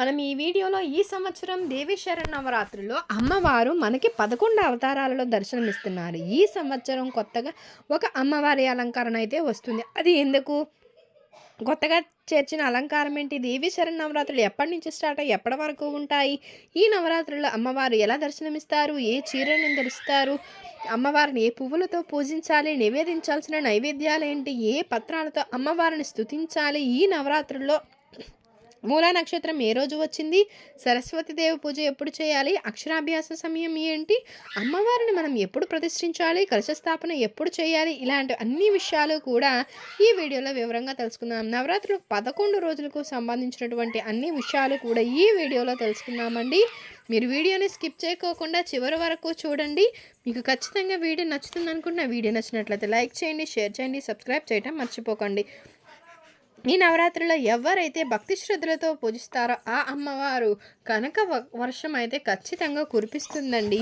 మనం ఈ వీడియోలో ఈ సంవత్సరం దేవి నవరాత్రిలో అమ్మవారు మనకి పదకొండు అవతారాలలో దర్శనమిస్తున్నారు. ఈ సంవత్సరం కొత్తగా ఒక అమ్మవారి అలంకరణ అయితే వస్తుంది. అది ఎందుకు? కొత్తగా చేర్చిన అలంకారం ఏంటి? దేవి నవరాత్రులు ఎప్పటి నుంచి స్టార్ట్ అయ్యి ఎప్పటి వరకు ఉంటాయి? ఈ నవరాత్రుల్లో అమ్మవారు ఎలా దర్శనమిస్తారు? ఏ చీరను ధరిస్తారు? అమ్మవారిని ఏ పువ్వులతో పూజించాలి? నివేదించాల్సిన నైవేద్యాలు ఏంటి? ఏ పత్రాలతో అమ్మవారిని స్తుతించాలి? ఈ నవరాత్రుల్లో మూలా నక్షత్రం ఏ రోజు వచ్చింది? సరస్వతి దేవ పూజ ఎప్పుడు చేయాలి? అక్షరాభ్యాస సమయం ఏంటి? అమ్మవారిని మనం ఎప్పుడు ప్రతిష్ఠించాలి? కలశస్థాపన ఎప్పుడు చేయాలి? ఇలాంటి అన్ని విషయాలు కూడా ఈ వీడియోలో వివరంగా తెలుసుకుందాం. నవరాత్రులు పదకొండు రోజులకు సంబంధించినటువంటి అన్ని విషయాలు కూడా ఈ వీడియోలో తెలుసుకుందామండి. మీరు వీడియోని స్కిప్ చేయకోకుండా చివరి వరకు చూడండి. మీకు ఖచ్చితంగా వీడియో నచ్చుతుంది అనుకుంటున్న వీడియో నచ్చినట్లయితే లైక్ చేయండి షేర్ చేయండి సబ్స్క్రైబ్ చేయటం మర్చిపోకండి. ఈ నవరాత్రిలో ఎవరైతే భక్తి శ్రద్ధలతో పూజిస్తారో ఆ అమ్మవారు కనక వర్షం అయితే ఖచ్చితంగా కురిపిస్తుందండి.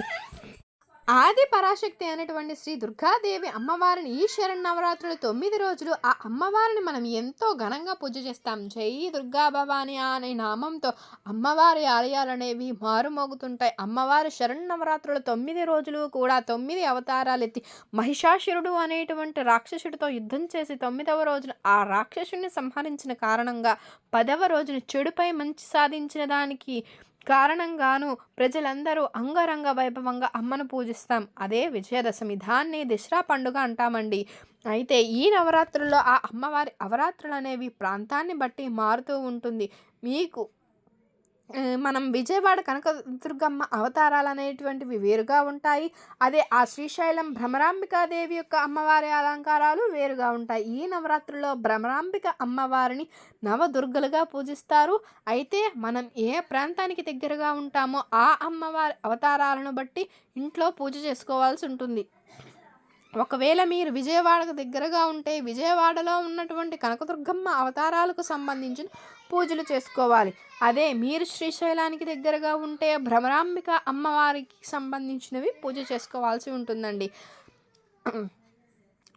ఆది పరాశక్తి అయినటువంటి శ్రీ దుర్గాదేవి అమ్మవారిని ఈ శరన్నవరాత్రులు తొమ్మిది రోజులు ఆ అమ్మవారిని మనం ఎంతో ఘనంగా పూజ చేస్తాం. జై దుర్గా భవాని అనే నామంతో అమ్మవారి ఆలయాలు అనేవి మారుమోగుతుంటాయి. అమ్మవారి శరన్నవరాత్రులు తొమ్మిది రోజులు కూడా తొమ్మిది అవతారాలు ఎత్తి మహిషాసురుడు అనేటువంటి రాక్షసుడితో యుద్ధం చేసి తొమ్మిదవ రోజున ఆ రాక్షసుని సంహరించిన కారణంగా పదవ రోజున చెడుపై మంచి సాధించిన దానికి కారణంగాను ప్రజలందరూ అంగరంగ వైభవంగా అమ్మను పూజిస్తాం. అదే విజయదశమి. దాన్ని దసరా పండుగ అంటామండి. అయితే ఈ నవరాత్రుల్లో ఆ అమ్మవారి అవరాత్రులు అనేవి ప్రాంతాన్ని బట్టి మారుతూ ఉంటుంది. మీకు మనం విజయవాడ కనకదుర్గమ్మ అవతారాలు అనేటువంటివి వేరుగా ఉంటాయి. అదే ఆ శ్రీశైలం భ్రమరాంబికాదేవి యొక్క అమ్మవారి అలంకారాలు వేరుగా ఉంటాయి. ఈ నవరాత్రుల్లో భ్రమరాంబిక అమ్మవారిని నవదుర్గలుగా పూజిస్తారు. అయితే మనం ఏ ప్రాంతానికి దగ్గరగా ఉంటామో ఆ అమ్మవారి అవతారాలను బట్టి ఇంట్లో పూజ చేసుకోవాల్సి ఉంటుంది. ఒకవేళ మీరు విజయవాడకు దగ్గరగా ఉంటే విజయవాడలో ఉన్నటువంటి కనకదుర్గమ్మ అవతారాలకు సంబంధించిన పూజలు చేసుకోవాలి. అదే మీరు శ్రీశైలానికి దగ్గరగా ఉంటే భ్రమరాంబిక అమ్మవారికి సంబంధించినవి పూజ చేసుకోవాల్సి ఉంటుందండి.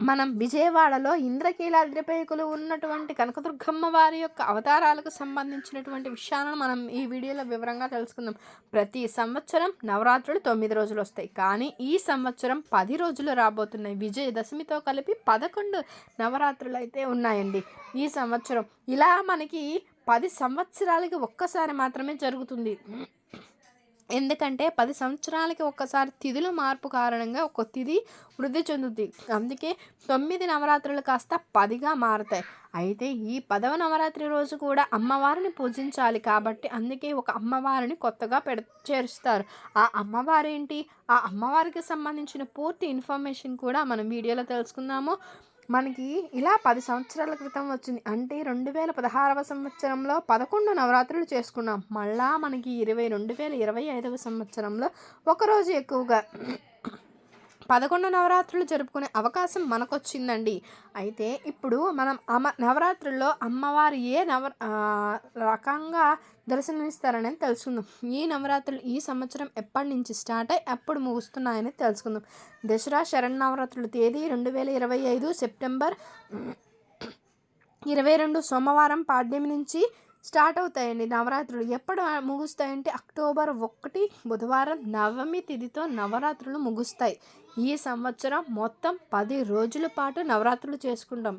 మనం విజయవాడలో ఇంద్రకీలాద్రిపేకులు ఉన్నటువంటి కనకదుర్గమ్మ వారి యొక్క అవతారాలకు సంబంధించినటువంటి విషయాలను మనం ఈ వీడియోలో వివరంగా తెలుసుకుందాం. ప్రతి సంవత్సరం నవరాత్రులు తొమ్మిది రోజులు వస్తాయి. కానీ ఈ సంవత్సరం పది రోజులు రాబోతున్నాయి. విజయదశమితో కలిపి పదకొండు నవరాత్రులు అయితే ఉన్నాయండి. ఈ సంవత్సరం ఇలా మనకి పది సంవత్సరాలకి ఒక్కసారి మాత్రమే జరుగుతుంది. ఎందుకంటే పది సంవత్సరాలకి ఒక్కసారి తిథుల మార్పు కారణంగా ఒక తిథి వృద్ధి చెందుతుంది అందుకే తొమ్మిది నవరాత్రులు కాస్త పదిగా మారుతాయి. అయితే ఈ పదవ నవరాత్రి రోజు కూడా అమ్మవారిని పూజించాలి కాబట్టి అందుకే ఒక అమ్మవారిని కొత్తగా పెడ చేరుస్తారు. ఆ అమ్మవారు ఏంటి ఆ అమ్మవారికి సంబంధించిన పూర్తి ఇన్ఫర్మేషన్ కూడా మనం వీడియోలో తెలుసుకుందాము. మనకి ఇలా పది సంవత్సరాల క్రితం వచ్చింది. అంటే రెండు వేల పదహారవ సంవత్సరంలో పదకొండు నవరాత్రులు చేసుకున్నాం. మళ్ళా మనకి ఇరవై రెండు వేల ఇరవై ఐదవ సంవత్సరంలో ఒకరోజు ఎక్కువగా పదకొండు నవరాత్రులు జరుపుకునే అవకాశం మనకొచ్చిందండి. అయితే ఇప్పుడు మనం అమ్మ నవరాత్రుల్లో అమ్మవారు ఏ నవ రకంగా దర్శనమిస్తారనేది తెలుసుకుందాం. ఈ నవరాత్రులు ఈ సంవత్సరం ఎప్పటి నుంచి స్టార్ట్ అయ్యి ఎప్పుడు ముగుస్తున్నాయని తెలుసుకుందాం. దసరా శరణవరాత్రుల తేదీ రెండు వేల ఇరవై ఐదు సెప్టెంబర్ ఇరవై రెండు సోమవారం పాడ్యమి నుంచి స్టార్ట్ అవుతాయండి నవరాత్రులు. ఎప్పుడు ముగుస్తాయంటే అక్టోబర్ ఒకటి బుధవారం నవమి తిథితో నవరాత్రులు ముగుస్తాయి. ఈ సంవత్సరం మొత్తం పది రోజుల పాటు నవరాత్రులు చేసుకుంటాం.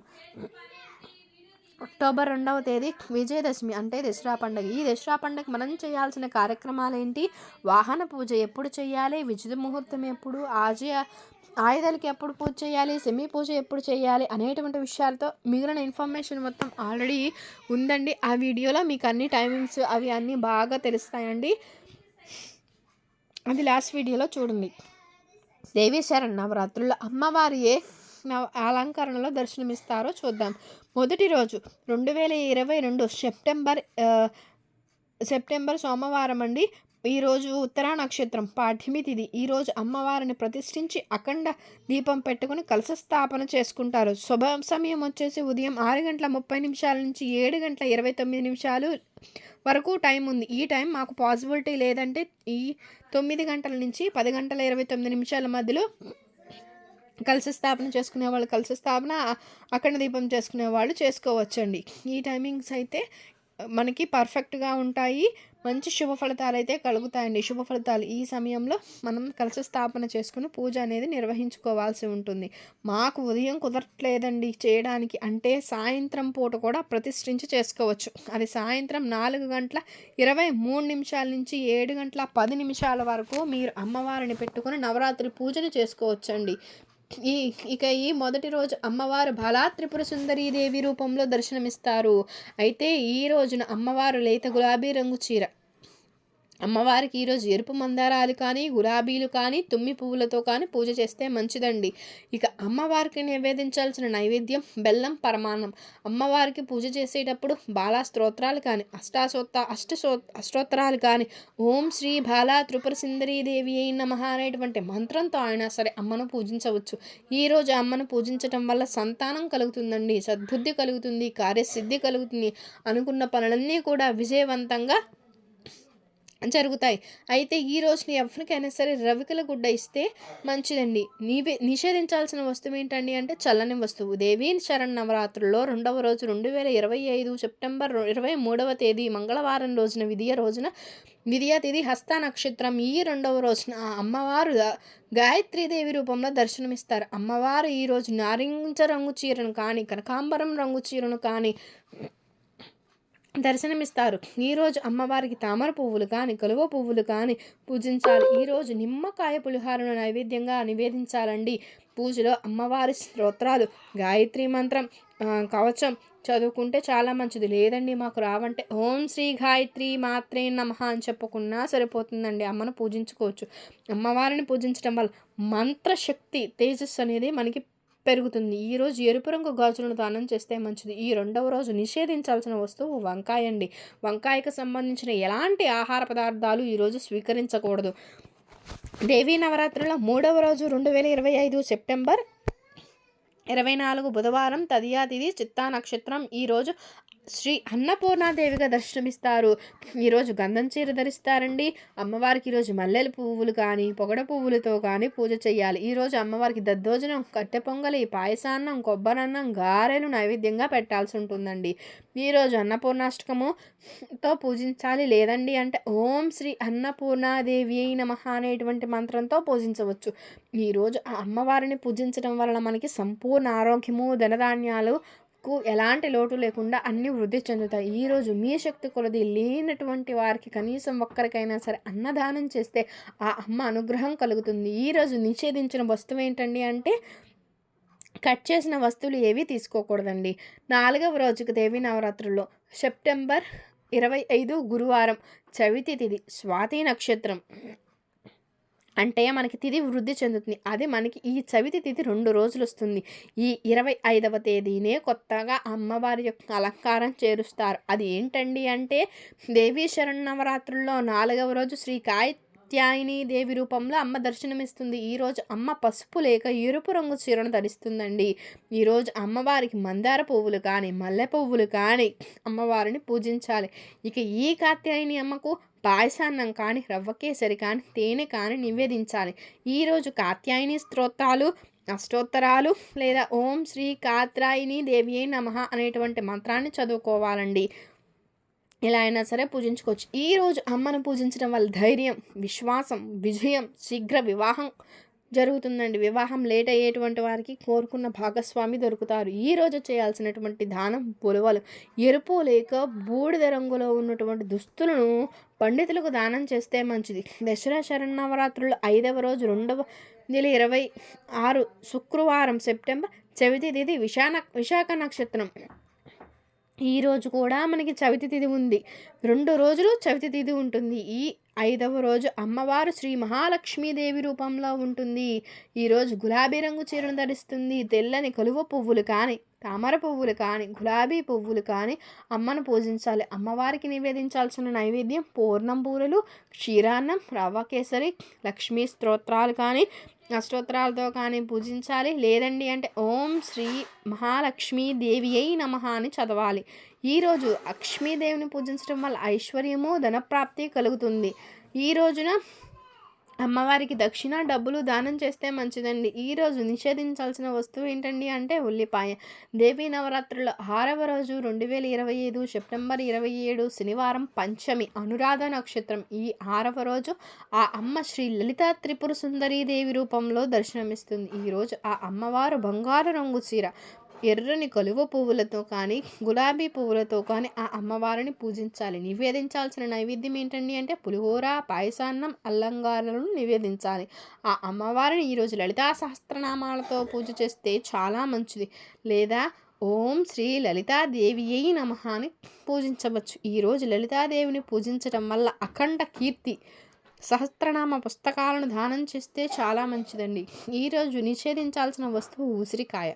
అక్టోబర్ రెండవ తేదీ విజయదశమి అంటే దసరా పండుగ. ఈ దసరా పండుగ మనం చేయాల్సిన కార్యక్రమాలు ఏంటి వాహన పూజ ఎప్పుడు చేయాలి? విజయ ముహూర్తం ఎప్పుడు? ఆజయ ఆయుధాలకి ఎప్పుడు పూజ చేయాలి? సెమీ పూజ ఎప్పుడు చేయాలి? అనేటువంటి విషయాలతో మిగిలిన ఇన్ఫర్మేషన్ మొత్తం ఆల్రెడీ ఉందండి. ఆ వీడియోలో మీకు అన్ని టైమింగ్స్ అవి అన్నీ బాగా తెలుస్తాయండి. అది లాస్ట్ వీడియోలో చూడండి. దేవీ శరణ్ నవరాత్రుల్లో అమ్మవారియే అలంకరణలో దర్శనమిస్తారో చూద్దాం. మొదటి రోజు రెండు వేల ఇరవై రెండు సెప్టెంబర్ సెప్టెంబర్ సోమవారం అండి. ఈరోజు ఉత్తరా నక్షత్రం పాఠ్యమి తిది. ఈరోజు అమ్మవారిని ప్రతిష్ఠించి అఖండ దీపం పెట్టుకుని కలశ స్థాపన చేసుకుంటారు. శుభ సమయం వచ్చేసి ఉదయం ఆరు గంటల ముప్పై నిమిషాల నుంచి ఏడు గంటల ఇరవై తొమ్మిది నిమిషాలు వరకు టైం ఉంది. ఈ టైం మాకు పాసిబిలిటీ లేదంటే ఈ తొమ్మిది గంటల నుంచి పది గంటల ఇరవై తొమ్మిది నిమిషాల మధ్యలో కలిసి స్థాపన చేసుకునే వాళ్ళు కలిసి స్థాపన అఖండ దీపం చేసుకునే వాళ్ళు చేసుకోవచ్చండి. ఈ టైమింగ్స్ అయితే మనకి పర్ఫెక్ట్గా ఉంటాయి. మంచి శుభ ఫలితాలు అయితే కలుగుతాయండి. శుభ ఫలితాలు ఈ సమయంలో మనం కలిసి స్థాపన చేసుకుని పూజ అనేది నిర్వహించుకోవాల్సి ఉంటుంది. మాకు ఉదయం కుదరట్లేదండి చేయడానికి. అంటే సాయంత్రం పూట కూడా ప్రతిష్ఠించి చేసుకోవచ్చు. అది సాయంత్రం నాలుగు గంటల ఇరవై మూడు నిమిషాల నుంచి ఏడు గంటల పది నిమిషాల వరకు మీరు అమ్మవారిని పెట్టుకుని నవరాత్రి పూజను చేసుకోవచ్చండి. ఈ ఇక ఈ మొదటి రోజు అమ్మవారు బాలా త్రిపుర సుందరీదేవి రూపంలో దర్శనమిస్తారు. అయితే ఈ రోజున అమ్మవారు లేత గులాబీ రంగు చీర అమ్మవారికి ఈరోజు ఎరుపు మందారాలు కానీ గులాబీలు కానీ తుమ్మి పువ్వులతో కానీ పూజ చేస్తే మంచిదండి. ఇక అమ్మవారికి నివేదించాల్సిన నైవేద్యం బెల్లం పరమాన్నం. అమ్మవారికి పూజ చేసేటప్పుడు బాలా స్తోత్రాలు కానీ అష్టాసోత్త అష్ట అష్టోత్తరాలు కానీ ఓం శ్రీ బాలా త్రిపుర సుందరీదేవి అయిన నమః అనేటువంటి మంత్రంతో అయినా సరే అమ్మను పూజించవచ్చు. ఈరోజు అమ్మను పూజించటం వల్ల సంతానం కలుగుతుందండి సద్బుద్ధి కలుగుతుంది కార్యసిద్ధి కలుగుతుంది అనుకున్న పనులన్నీ కూడా విజయవంతంగా జరుగుతాయి. అయితే ఈ రోజుని ఎవరికైనా సరే రవికల గుడ్డ ఇస్తే మంచిదండి. నీవే నిషేధించాల్సిన వస్తువు ఏంటండి అంటే చల్లని వస్తువు. దేవీ శరణ్ నవరాత్రుల్లో రెండవ రోజు రెండు వేల ఇరవై ఐదు సెప్టెంబర్ ఇరవై మూడవ తేదీ మంగళవారం రోజున విధియ రోజున విధియ తేదీ హస్త నక్షత్రం ఈ రెండవ రోజున ఆ అమ్మవారు గాయత్రీదేవి రూపంలో దర్శనమిస్తారు. అమ్మవారు ఈరోజు నారింజ రంగు చీరను కానీ కనకాంబరం రంగు చీరను కానీ దర్శనమిస్తారు. ఈరోజు అమ్మవారికి తామర పువ్వులు కానీ కలువ పువ్వులు కానీ పూజించాలి. ఈరోజు నిమ్మకాయ పులిహారను నైవేద్యంగా నివేదించాలండి. పూజలో అమ్మవారి స్తోత్రాలు గాయత్రి మంత్రం కవచం చదువుకుంటే చాలా మంచిది. లేదండి మాకు రావంటే ఓం శ్రీ గాయత్రి మాత్రే నమ అని చెప్పుకున్నా సరిపోతుందండి. అమ్మను పూజించుకోవచ్చు. అమ్మవారిని పూజించడం వల్ల మంత్రశక్తి తేజస్సు అనేది మనకి పెరుగుతుంది. ఈరోజు ఎరుపు రంగు గాజులను దానం చేస్తే మంచిది. ఈ రెండవ రోజు నిషేధించాల్సిన వస్తువు వంకాయ అండి. వంకాయకు సంబంధించిన ఎలాంటి ఆహార పదార్థాలు ఈరోజు స్వీకరించకూడదు? దేవీ నవరాత్రుల మూడవ రోజు రెండు వేల ఇరవై ఐదు సెప్టెంబర్ ఇరవై నాలుగు బుధవారం తదియా తిథి చిత్తా నక్షత్రం ఈరోజు శ్రీ అన్నపూర్ణాదేవిగా దర్శనమిస్తారు. ఈరోజు గంధం చీర ధరిస్తారండి. అమ్మవారికి ఈరోజు మల్లెల పువ్వులు కానీ పొగడ పువ్వులతో కానీ పూజ చేయాలి ఈరోజు అమ్మవారికి దద్దోజనం కట్టె పొంగలి పాయసాన్నం కొబ్బరన్నం గారెలు నైవేద్యంగా పెట్టాల్సి ఉంటుందండి. ఈరోజు అన్నపూర్ణాష్టకముతో పూజించాలి లేదండి అంటే ఓం శ్రీ అన్నపూర్ణాదేవి నమ అనేటువంటి మంత్రంతో పూజించవచ్చు. ఈరోజు ఆ అమ్మవారిని పూజించడం వలన మనకి సంపూర్ణ ఆరోగ్యము ధనధాన్యాలు కు ఎలాంటి లోటు లేకుండా అన్ని వృద్ధి చెందుతాయి. ఈరోజు మీ శక్తి కొలది లేనటువంటి వారికి కనీసం ఒక్కరికైనా సరే అన్నదానం చేస్తే ఆ అమ్మ అనుగ్రహం కలుగుతుంది. ఈరోజు నిషేధించిన వస్తువు ఏంటండి అంటే కట్ చేసిన వస్తువులు ఏవి తీసుకోకూడదండి. నాలుగవ రోజుకు దేవి నవరాత్రుల్లో సెప్టెంబర్ ఇరవై ఐదు గురువారం చవితి తిథి స్వాతి నక్షత్రం. అంటే మనకి తిథి వృద్ధి చెందుతుంది. అది మనకి ఈ చవితి తిథి రెండు రోజులు వస్తుంది ఈ ఇరవై ఐదవ తేదీనే కొత్తగా అమ్మవారి యొక్క అలంకారం చేరుస్తారు. అది ఏంటండి అంటే దేవీ శరణవరాత్రుల్లో నాలుగవ రోజు శ్రీ కాత్యాయని దేవి రూపంలో అమ్మ దర్శనమిస్తుంది. ఈరోజు అమ్మ పసుపు లేక ఎరుపు రంగు చీరను ధరిస్తుందండి. ఈరోజు అమ్మవారికి మందార పువ్వులు కానీ మల్లె పువ్వులు కానీ అమ్మవారిని పూజించాలి. ఇక ఈ కాత్యాయని అమ్మకు పాయసాన్నం కానీ రవ్వకేసరి కానీ తేనె కానీ నివేదించాలి. ఈరోజు కాత్యాయని స్తోత్రాలు అష్టోత్తరాలు లేదా ఓం శ్రీ కాత్రాయిని దేవియే నమ అనేటువంటి మంత్రాన్ని చదువుకోవాలండి. ఎలా అయినా సరే పూజించుకోవచ్చు. ఈరోజు అమ్మను పూజించడం వల్ల ధైర్యం విశ్వాసం విజయం శీఘ్ర వివాహం జరుగుతుందండి. వివాహం లేట్ అయ్యేటువంటి వారికి కోరుకున్న భాగస్వామి దొరుకుతారు. ఈరోజు చేయాల్సినటువంటి దానం పొలవలు. ఎరుపు లేక బూడిద రంగులో ఉన్నటువంటి దుస్తులను పండితులకు దానం చేస్తే మంచిది. దసరా శరణవరాత్రులు ఐదవ రోజు రెండవ నెల ఇరవై ఆరు శుక్రవారం సెప్టెంబర్ చవితి తిథి విశాఖ విశాఖ నక్షత్రం. ఈరోజు కూడా మనకి చవితి తిథి ఉంది. రెండు రోజులు చవితి తిథి ఉంటుంది. ఈ ఐదవ రోజు అమ్మవారు శ్రీ మహాలక్ష్మీదేవి రూపంలో ఉంటుంది. ఈరోజు గులాబీ రంగు చీరను ధరిస్తుంది. తెల్లని కలువ పువ్వులు కానీ తామర పువ్వులు కానీ గులాబీ పువ్వులు కానీ అమ్మను పూజించాలి. అమ్మవారికి నివేదించాల్సిన నైవేద్యం పూర్ణం పూరలు క్షీరాన్నం రవ్వ కేసరి లక్ష్మీ స్తోత్రాలు కానీ అష్టోత్తరాలతో కానీ పూజించాలి. లేదండి అంటే ఓం శ్రీ మహాలక్ష్మీ దేవి అయి నమ అని చదవాలి. ఈరోజు లక్ష్మీదేవిని పూజించడం వల్ల ఐశ్వర్యము ధనప్రాప్తి కలుగుతుంది. ఈ రోజున అమ్మవారికి దక్షిణ డబ్బులు దానం చేస్తే మంచిదండి. ఈరోజు నిషేధించాల్సిన వస్తువు ఏంటండి అంటే ఉల్లిపాయ. దేవీ నవరాత్రుల ఆరవ రోజు రెండు వేల ఇరవై ఐదు సెప్టెంబర్ ఇరవై ఏడు శనివారం పంచమి అనురాధ నక్షత్రం. ఈ ఆరవ రోజు ఆ అమ్మ శ్రీ లలిత త్రిపుర సుందరీదేవి రూపంలో దర్శనమిస్తుంది. ఈరోజు ఆ అమ్మవారు బంగారు రంగు చీర ఎర్రని కలువ పువ్వులతో కానీ గులాబీ పువ్వులతో కానీ ఆ అమ్మవారిని పూజించాలి. నివేదించాల్సిన నైవేద్యం ఏంటండి అంటే పులిహోర పాయసాన్నం అల్లంగారులను నివేదించాలి. ఆ అమ్మవారిని ఈరోజు లలితా సహస్రనామాలతో పూజ చేస్తే చాలా మంచిది. లేదా ఓం శ్రీ లలితాదేవి అయి నమ అని పూజించవచ్చు. ఈరోజు లలితాదేవిని పూజించడం వల్ల అఖండ కీర్తి సహస్రనామ పుస్తకాలను దానం చేస్తే చాలా మంచిదండి. ఈరోజు నిషేధించాల్సిన వస్తువు ఉసిరికాయ.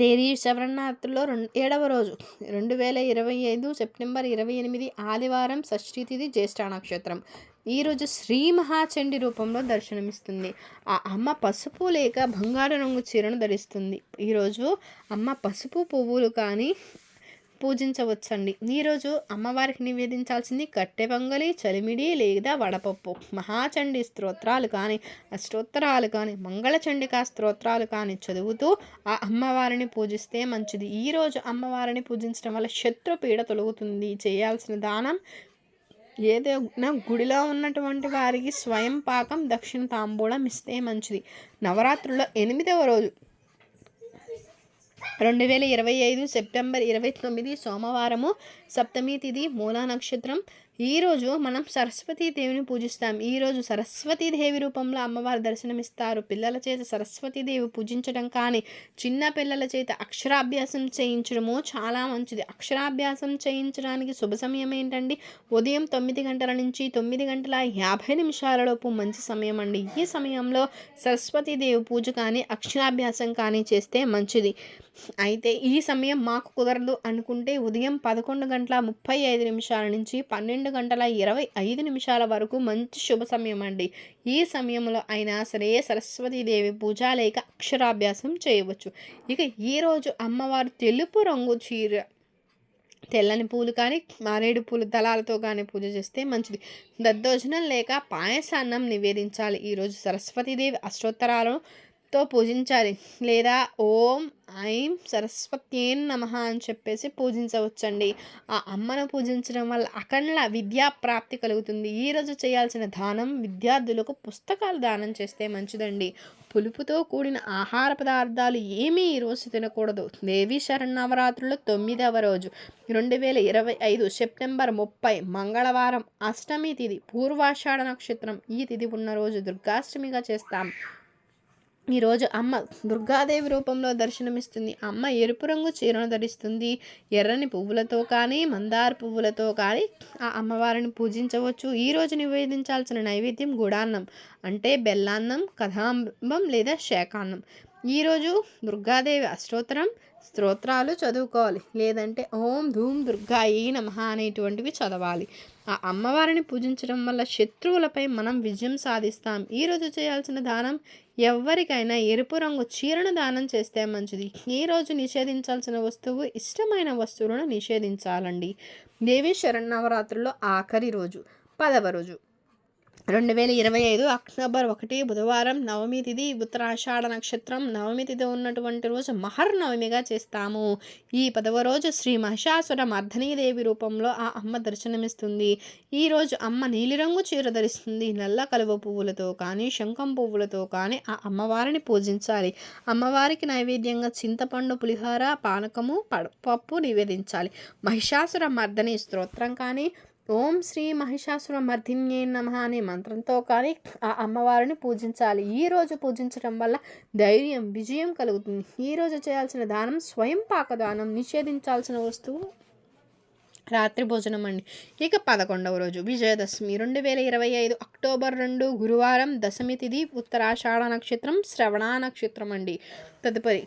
దేవి శవరణాత్రిలో రెండు ఏడవ రోజు. రెండు వేల ఇరవై ఐదు సెప్టెంబర్ ఇరవై ఎనిమిది ఆదివారం షష్ఠీ తిథి జ్యేష్ఠ నక్షత్రం ఈరోజు శ్రీ మహాచండి రూపంలో దర్శనమిస్తుంది. ఆ అమ్మ పసుపు లేక బంగారు రంగు చీరను ధరిస్తుంది. ఈరోజు అమ్మ పసుపు పువ్వులు కానీ పూజించవచ్చండి. ఈరోజు అమ్మవారికి నివేదించాల్సింది కట్టె పొంగలి చలిమిడి లేదా వడపప్పు. మహాచండి స్తోత్రాలు కానీ అష్టోత్తరాలు కానీ మంగళచండికా స్తోత్రాలు కానీ చదువుతూ ఆ అమ్మవారిని పూజిస్తే మంచిది. ఈరోజు అమ్మవారిని పూజించడం వల్ల శత్రుపీడ తొలగుతుంది. చేయాల్సిన దానం ఏదైనా గుడిలో ఉన్నటువంటి వారికి స్వయం పాకం దక్షిణ తాంబూలం ఇస్తే మంచిది. నవరాత్రుల్లో ఎనిమిదవ రోజు రెండు వేల ఇరవై ఐదు సెప్టెంబర్ ఇరవై తొమ్మిది సోమవారము సప్తమి తిథి మూలా నక్షత్రం ఈరోజు మనం సరస్వతీదేవిని పూజిస్తాం. ఈరోజు సరస్వతీదేవి రూపంలో అమ్మవారు దర్శనమిస్తారు. పిల్లల చేత సరస్వతీదేవి పూజించడం కానీ చిన్న పిల్లల చేత అక్షరాభ్యాసం చేయించడము చాలా మంచిది. అక్షరాభ్యాసం చేయించడానికి శుభ సమయం ఏంటండి? ఉదయం తొమ్మిది గంటల నుంచి తొమ్మిది గంటల యాభై నిమిషాలలోపు మంచి సమయం అండి. ఈ సమయంలో సరస్వతీదేవి పూజ కానీ అక్షరాభ్యాసం కానీ చేస్తే మంచిది. అయితే ఈ సమయం మాకు కుదరదు అనుకుంటే ఉదయం పదకొండు గంటల ముప్పై ఐదు నిమిషాల నుంచి పన్నెండు గంటల ఇరవై ఐదు నిమిషాల వరకు మంచి శుభ సమయం అండి ఈ సమయంలో అయినా సరే సరస్వతీదేవి పూజ లేక అక్షరాభ్యాసం చేయవచ్చు. ఇక ఈరోజు అమ్మవారు తెలుపు రంగు చీర తెల్లని పూలు కానీ మారేడు పూలు దళాలతో కానీ పూజ చేస్తే మంచిది. దద్దోజనం లేక పాయసాన్నం నివేదించాలి. ఈరోజు సరస్వతీదేవి అష్టోత్తరాలను తో పూజించాలి. లేదా ఓం ఐం సరస్వత్యేన్ నమ అని చెప్పేసి పూజించవచ్చండి. ఆ అమ్మను పూజించడం వల్ల అఖండ విద్యా ప్రాప్తి కలుగుతుంది. ఈరోజు చేయాల్సిన దానం విద్యార్థులకు పుస్తకాలు దానం చేస్తే మంచిదండి. పులుపుతో కూడిన ఆహార పదార్థాలు ఏమీ ఈరోజు తినకూడదు. దేవీ శరణవరాత్రులు తొమ్మిదవ రోజు రెండు వేల ఇరవై ఐదు సెప్టెంబర్ ముప్పై మంగళవారం అష్టమి తిథి పూర్వాషాఢ నక్షత్రం ఈ తిథి ఉన్న రోజు దుర్గాష్టమిగా చేస్తాం. ఈరోజు అమ్మ దుర్గాదేవి రూపంలో దర్శనమిస్తుంది. అమ్మ ఎరుపు రంగు చీరను ధరిస్తుంది. ఎర్రని పువ్వులతో కానీ మందార పువ్వులతో కానీ ఆ అమ్మవారిని పూజించవచ్చు. ఈరోజు నివేదించాల్సిన నైవేద్యం గుడాన్నం అంటే బెల్లాన్నం కథాంబం లేదా శాకాన్నం ఈరోజు దుర్గాదేవి అష్టోత్తరం స్తోత్రాలు చదువుకోవాలి. లేదంటే ఓం ధూమ్ దుర్గాయి నమ అనేటువంటివి చదవాలి. ఆ అమ్మవారిని పూజించడం వల్ల శత్రువులపై మనం విజయం సాధిస్తాం. ఈరోజు చేయాల్సిన దానం ఎవరికైనా ఎరుపు రంగు చీరను దానం చేస్తే మంచిది. ఈరోజు నిషేధించాల్సిన వస్తువు ఇష్టమైన వస్తువులను నిషేధించాలండి. దేవి శరణవరాత్రుల్లో ఆఖరి రోజు పదవ రోజు. రెండు వేల ఇరవై ఐదు అక్టోబర్ ఒకటి బుధవారం నవమి తిథి ఉత్తరాషాఢ నక్షత్రం నవమి తిథి ఉన్నటువంటి రోజు మహర్నవమిగా చేస్తాము. ఈ పదవ రోజు శ్రీ మహిషాసుర మర్ధనీదేవి రూపంలో ఆ అమ్మ దర్శనమిస్తుంది. ఈ రోజు అమ్మ నీలిరంగు చీర ధరిస్తుంది. నల్ల కలువ పువ్వులతో కానీ శంఖం పువ్వులతో కానీ ఆ అమ్మవారిని పూజించాలి. అమ్మవారికి నైవేద్యంగా చింతపండు పులిహోర పానకము పప్పు నివేదించాలి. మహిషాసుర మర్ధని స్తోత్రం కానీ ఓం శ్రీ మహిషాసుర మర్దిన్యే నమ అనే మంత్రంతో కానీ ఆ అమ్మవారిని పూజించాలి. ఈ రోజు పూజించడం వల్ల ధైర్యం విజయం కలుగుతుంది. ఈరోజు చేయాల్సిన దానం స్వయం పాకదానం నిషేధించాల్సిన వస్తువు రాత్రి భోజనం అండి. ఇక పదకొండవ రోజు విజయదశమి రెండు వేల ఇరవై ఐదు అక్టోబర్ రెండు గురువారం దశమి తిథి ఉత్తరాషాఢ నక్షత్రం శ్రవణ నక్షత్రం అండి. తదుపరి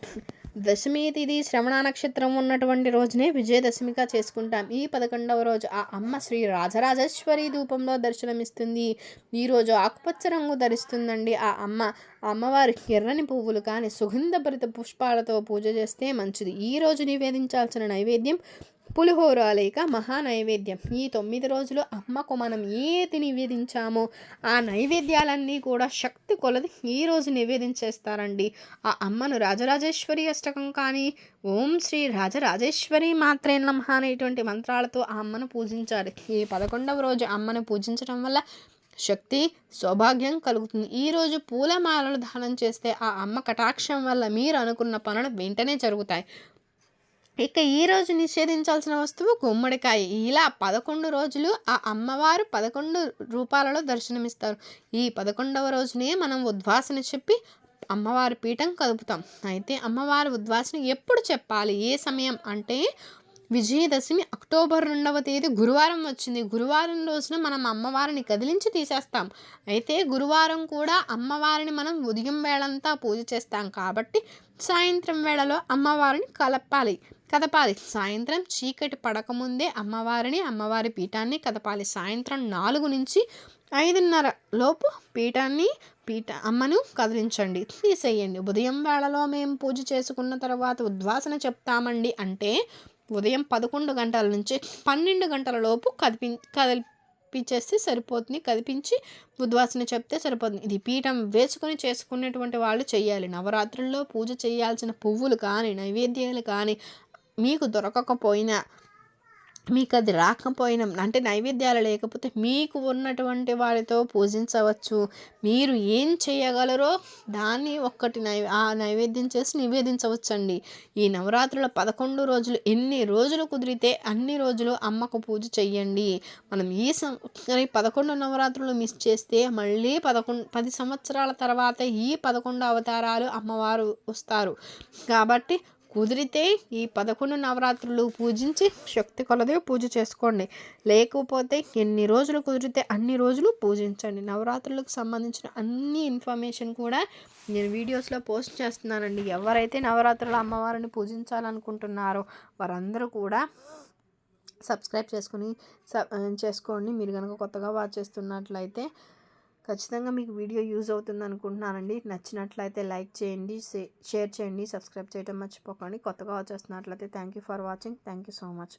దశమి తిథి శ్రవణ నక్షత్రం ఉన్నటువంటి రోజునే విజయదశమిగా చేసుకుంటాం. ఈ పదకొండవ రోజు ఆ అమ్మ శ్రీ రాజరాజేశ్వరి ధూపంలో దర్శనమిస్తుంది. ఈరోజు ఆకుపచ్చ రంగు ధరిస్తుందండి ఆ అమ్మ. అమ్మవారి ఎర్రని పువ్వులు కానీ సుగంధభరిత పుష్పాలతో పూజ చేస్తే మంచిది. ఈరోజు నివేదించాల్సిన నైవేద్యం పులిహోర లేక మహా నైవేద్యం ఈ తొమ్మిది రోజులు అమ్మకు మనం ఏది నివేదించామో ఆ నైవేద్యాలన్నీ కూడా శక్తి కొలది ఈరోజు నివేదించేస్తారండి. ఆ అమ్మను రాజరాజేశ్వరి అష్టకం కానీ ఓం శ్రీ రాజరాజేశ్వరి మాత్రే నమః అనేటువంటి మంత్రాలతో ఆ అమ్మను పూజించాలి. ఈ పదకొండవ రోజు అమ్మను పూజించడం వల్ల శక్తి సౌభాగ్యం కలుగుతుంది. ఈరోజు పూలమాలలు దానం చేస్తే ఆ అమ్మ కటాక్షం వల్ల మీరు అనుకున్న పనులు వెంటనే జరుగుతాయి. ఇక ఈరోజు నిషేధించాల్సిన వస్తువు గుమ్మడికాయ. ఇలా పదకొండు రోజులు ఆ అమ్మవారు పదకొండు రూపాలలో దర్శనమిస్తారు. ఈ పదకొండవ రోజునే మనం ఉద్వాసన చెప్పి అమ్మవారి పీఠం కదుపుతాం. అయితే అమ్మవారి ఉద్వాసన ఎప్పుడు చెప్పాలి? ఏ సమయం? అంటే విజయదశమి అక్టోబర్ రెండవ తేదీ గురువారం వచ్చింది. గురువారం రోజున మనం అమ్మవారిని కదిలించి తీసేస్తాం. అయితే గురువారం కూడా అమ్మవారిని మనం ఉదయం వేళంతా పూజ చేస్తాం కాబట్టి సాయంత్రం వేళలో అమ్మవారిని కలపాలి కదపాలి. సాయంత్రం చీకటి పడకముందే అమ్మవారిని అమ్మవారి పీఠాన్ని కదపాలి. సాయంత్రం నాలుగు నుంచి ఐదున్నర లోపు పీఠాన్ని పీఠ అమ్మను కదిలించండి తీసేయండి. ఉదయం వేళలో మేము పూజ చేసుకున్న తర్వాత ఉద్వాసన చెప్తామండి అంటే ఉదయం పదకొండు గంటల నుంచి పన్నెండు గంటల లోపు కదిపి కదిపించేస్తే సరిపోతుంది. కదిపించి ఉద్వాసన చెప్తే సరిపోతుంది. ఇది పీఠం వేసుకొని చేసుకునేటువంటి వాళ్ళు చేయాలి నవరాత్రుల్లో పూజ చేయాల్సిన పువ్వులు కానీ నైవేద్యాలు కానీ మీకు దొరకకపోయినా మీకు అది రాకపోయినా. అంటే నైవేద్యాలు లేకపోతే మీకు ఉన్నటువంటి వారితో పూజించవచ్చు. మీరు ఏం చేయగలరో దాన్ని ఒక్కటి నై ఆ నైవేద్యం చేసి నివేదించవచ్చండి. ఈ నవరాత్రుల పదకొండు రోజులు ఎన్ని రోజులు కుదిరితే అన్ని రోజులు అమ్మకు పూజ చెయ్యండి. మనం ఈ సం పదకొండు నవరాత్రులు మిస్ చేస్తే మళ్ళీ పదకొండు పది సంవత్సరాల తర్వాత ఈ పదకొండు అవతారాలు అమ్మవారు వస్తారు. కాబట్టి కుదిరితే ఈ పదకొండు నవరాత్రులు పూజించి శక్తి కొలదే పూజ చేసుకోండి. లేకపోతే ఎన్ని రోజులు కుదిరితే అన్ని రోజులు పూజించండి. నవరాత్రులకు సంబంధించిన అన్ని ఇన్ఫర్మేషన్ కూడా నేను వీడియోస్లో పోస్ట్ చేస్తున్నానండి. ఎవరైతే నవరాత్రుల అమ్మవారిని పూజించాలనుకుంటున్నారో వారందరూ కూడా సబ్స్క్రైబ్ చేసుకుని చేసుకోండి. మీరు కనుక కొత్తగా వాచ్ చేస్తున్నట్లయితే ఖచ్చితంగా మీకు వీడియో యూజ్ అవుతుంది అనుకుంటున్నానండి. నచ్చినట్లయితే లైక్ చేయండి షేర్ చేయండి సబ్స్క్రైబ్ చేయడం మర్చిపోకండి. కొత్తగా వచ్చేస్తున్నట్లయితే thank you for watching. Thank you so much.